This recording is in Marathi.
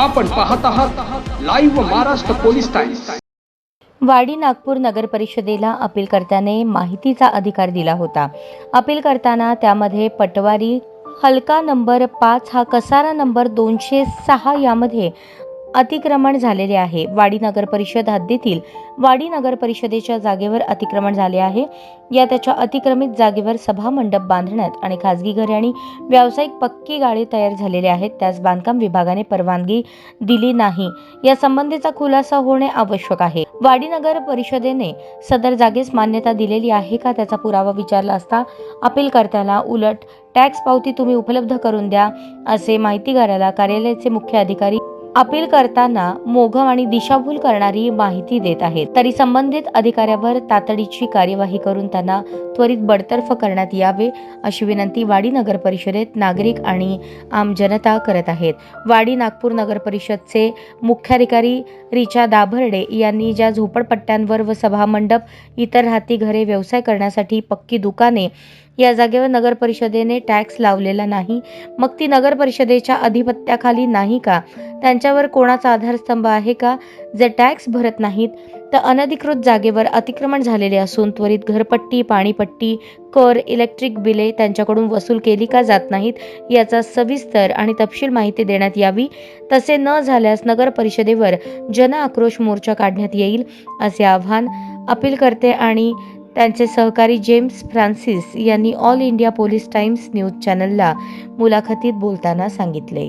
आपण पाहत आहात लाईव्ह महाराष्ट्र पोलीस टाइम्स वाडी नागपूर नगर परिषदेला अपीलकर्त्याने माहितीचा अधिकार दिला होता. अपील करताना त्यामध्ये पटवारी हलका नंबर पाच हा कसारा नंबर दोनशे सहा यामध्ये अतिक्रमण झालेले आहे. वाडी नगर परिषद हद्दीतील वाडी नगर परिषदेच्या जागेवर अतिक्रमण झाले आहे. या त्याच्या अतिक्रमित जागेवर सभा मंडप बांधण्यात आणि खाजगी घरे आणि व्यावसायिक पक्की गाळे तयार झालेले आहेत. त्यास बांधकाम विभागाने परवानगी दिली नाही. या संबंधीचा खुलासा होणे आवश्यक आहे. वाडी नगर परिषदेने सदर जागेस मान्यता दिलेली आहे का त्याचा पुरावा विचारला असता अपीलकर्त्याला उलट टॅक्स पावती तुम्ही उपलब्ध करून द्या असे माहितीगाराला कार्यालयाचे मुख्य अधिकारी अपील करताना मोघम आणि दिशाभूल करणारी माहिती देत आहेत. तरी संबंधित अधिकाऱ्यावर तातडीची कार्यवाही करून त्यांना त्वरित बडतर्फ करण्यात यावे अशी विनंती वाडी नगर परिषदेत नागरिक आणि आम जनता करत आहेत. वाडी नागपूर नगर परिषदचे मुख्याधिकारी रिचा दाभर्डे यांनी ज्या झोपडपट्ट्यांवर व सभामंडप इतर राहती घरे व्यवसाय करण्यासाठी पक्की दुकाने या जागेवर नगर परिषदेने टॅक्स लावलेला नाही. मग ती नगर परिषदेच्या अधिपत्याखाली नाही का? त्यांच्यावर कोणाचा आधारस्तंभ आहे का? जे टॅक्स भरत नाहीत तर अनधिकृत जागेवर अतिक्रमण झालेले असून त्वरित घरपट्टी पाणीपट्टी कर इलेक्ट्रिक बिले त्यांच्याकडून वसूल केली का जात नाहीत याचा सविस्तर आणि तपशील माहिती देण्यात यावी. तसे न झाल्यास नगर परिषदेवर जन आक्रोश मोर्चा काढण्यात येईल असे आवाहन अपीलकर्ते आणि त्यांचे सहकारी जेम्स फ्रान्सिस यांनी all India police Times news चॅनलला मुलाखतीत बोलताना सांगितले.